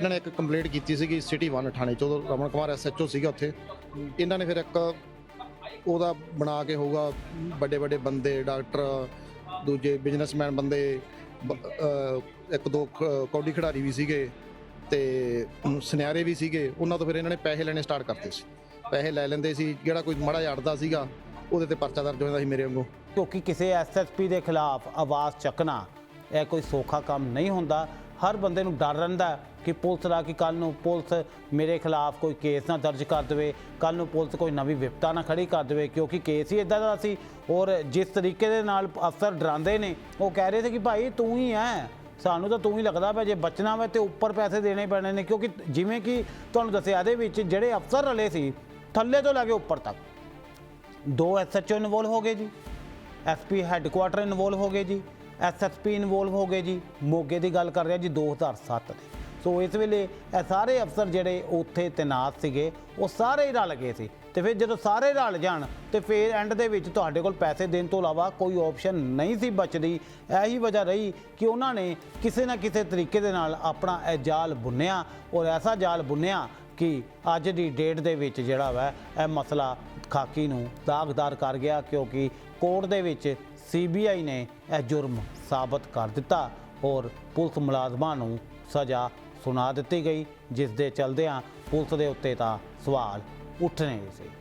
ਇਹਨਾਂ ਨੇ ਇੱਕ ਕੰਪਲੇਂਟ ਕੀਤੀ ਸੀਗੀ ਸਿਟੀ 1 ਥਾਣੇ ਚ, ਉਦੋਂ ਰਮਨ ਕੁਮਾਰ ਐਸਐਚਓ ਸੀਗਾ ਉੱਥੇ। ਇਹਨਾਂ ਨੇ ਫਿਰ ਇੱਕ ਉਹਦਾ ਬਣਾ ਕੇ ਹੋਊਗਾ, ਵੱਡੇ ਵੱਡੇ ਬੰਦੇ ਡਾਕਟਰ ਦੂਜੇ ਬਿਜ਼ਨਸਮੈਨ ਬੰਦੇ ਇੱਕ ਦੋ ਕੌਡੀ ਖਿਡਾਰੀ ਵੀ ਸੀਗੇ ਤੇ ਸੁਨਿਆਰੇ ਵੀ ਸੀਗੇ। ਉਹਨਾਂ ਤੋਂ ਫਿਰ ਇਹਨਾਂ ਨੇ ਪੈਸੇ ਲੈਣੇ ਸਟਾਰਟ ਕਰਤੇ ਸੀ। ਪੈਸੇ ਲੈ ਲੈਂਦੇ ਸੀ, ਜਿਹੜਾ ਕੋਈ ਮਾੜਾ ਜਿਹਾ ਅੜਦਾ ਸੀਗਾ, ਉਹਦੇ ਤੇ ਪਰਚਾ ਦਰਜ ਹੋ ਜਾਂਦਾ ਸੀ ਮੇਰੇ ਵਾਂਗੂ। ਕਿਉਂਕਿ ਕਿਸੇ ਐਸਐਸਪੀ ਦੇ ਖਿਲਾਫ ਆਵਾਜ਼ ਚੱਕਣਾ, ਇਹ ਕੋਈ ਸੌਖਾ ਕੰਮ ਨਹੀਂ ਹੁੰਦਾ। ਹਰ ਬੰਦੇ ਨੂੰ ਡਰ ਰਹਿੰਦਾ ਕਿ ਪੁਲਿਸ ਦਾ ਕਿ ਕੱਲ ਨੂੰ ਪੁਲਿਸ ਮੇਰੇ ਖਿਲਾਫ ਕੋਈ ਕੇਸ ਨਾ ਦਰਜ ਕਰ ਦੇਵੇ ਕੱਲ ਨੂੰ ਪੁਲਿਸ ਕੋਈ ਨਵੀਂ ਵਿਪਤਾ ਨਾ ਖੜੀ ਕਰ ਦੇਵੇ, ਕਿਉਂਕਿ ਕੇਸ ਹੀ ਇਦਾਂ ਦਾ ਸੀ। ਔਰ ਜਿਸ ਤਰੀਕੇ ਦੇ ਨਾਲ ਅਫਸਰ ਡਰਾਉਂਦੇ ਨੇ, ਉਹ ਕਹਿ ਰਹੇ ਸੀ ਕਿ ਭਾਈ ਤੂੰ ਹੀ ਹੈ ਸਾਨੂੰ ਤਾਂ ਤੂੰ ਹੀ ਲੱਗਦਾ ਪਿਆ, ਜੇ ਬਚਣਾ ਵਾ ਤੇ ਉੱਪਰ ਪੈਸੇ ਦੇਣੇ ਪੈਣੇ ਨੇ, ਕਿਉਂਕਿ ਜਿਵੇਂ ਕਿ ਤੁਹਾਨੂੰ ਦੱਸਿਆ ਇਹਦੇ ਵਿੱਚ ਜਿਹੜੇ ਅਫਸਰ ਰਲੇ ਸੀ, ਥੱਲੇ ਤੋਂ ਲੈ ਕੇ ਉੱਪਰ ਤੱਕ। ਦੋ ਐਸਐਚਓ ਇਨਵੋਲਵ ਹੋ ਗਏ ਜੀ ਐਸਪੀ ਹੈੱਡਕੁਆਟਰ ਇਨਵੋਲਵ ਹੋ ਗਏ ਜੀ ਐਸਐਸਪੀ ਇਨਵੋਲਵ ਹੋ ਗਏ ਜੀ, ਮੋਗੇ ਦੀ ਗੱਲ ਕਰ ਰਿਹਾ ਜੀ 2007 ਦੇ। ਸੋ ਇਸ ਵੇਲੇ ਇਹ ਸਾਰੇ ਅਫਸਰ ਜਿਹੜੇ ਉੱਥੇ ਤੈਨਾਤ ਸੀਗੇ, ਉਹ ਸਾਰੇ ਹੀ ਰਲ ਗਏ ਸੀ। ਤੇ ਫਿਰ ਜਦੋਂ ਸਾਰੇ ਰਲ ਜਾਣ, ਤੇ ਫਿਰ ਐਂਡ ਦੇ ਵਿੱਚ ਤੁਹਾਡੇ ਕੋਲ ਪੈਸੇ ਦੇਣ ਤੋਂ ਇਲਾਵਾ ਕੋਈ ਆਪਸ਼ਨ ਨਹੀਂ ਸੀ ਬਚਦੀ। ਇਹੀ ਵਜ੍ਹਾ ਰਹੀ ਕਿ ਉਹਨਾਂ ਨੇ ਕਿਸੇ ਨਾ ਕਿਸੇ ਤਰੀਕੇ ਦੇ ਨਾਲ ਆਪਣਾ ਇਹ ਜਾਲ ਬੁੰਨਿਆ ਔਰ ਐਸਾ ਜਾਲ ਬੁੰਨਿਆ ਕਿ ਅੱਜ ਦੀ ਡੇਟ ਦੇ ਵਿੱਚ ਜਿਹੜਾ ਵਾ ਇਹ ਮਸਲਾ ਖਾਕੀ ਨੂੰ ਦਾਗਦਾਰ ਕਰ ਗਿਆ ਕਿਉਂਕਿ ਕੋਰਟ ਦੇ ਵਿੱਚ ਸੀਬੀਆਈ ਨੇ ਇਹ ਜੁਰਮ ਸਾਬਤ ਕਰ ਦਿੱਤਾ ਔਰ ਪੁਲਿਸ ਮੁਲਾਜ਼ਮਾਂ ਨੂੰ ਸਜ਼ਾ ਸੁਣਾ ਦਿੱਤੀ ਗਈ, ਜਿਸ ਦੇ ਚਲਦਿਆਂ ਪੁਲਿਸ ਦੇ ਉੱਤੇ ਤਾਂ ਸਵਾਲ ਉੱਠਣੇ ਸੀ।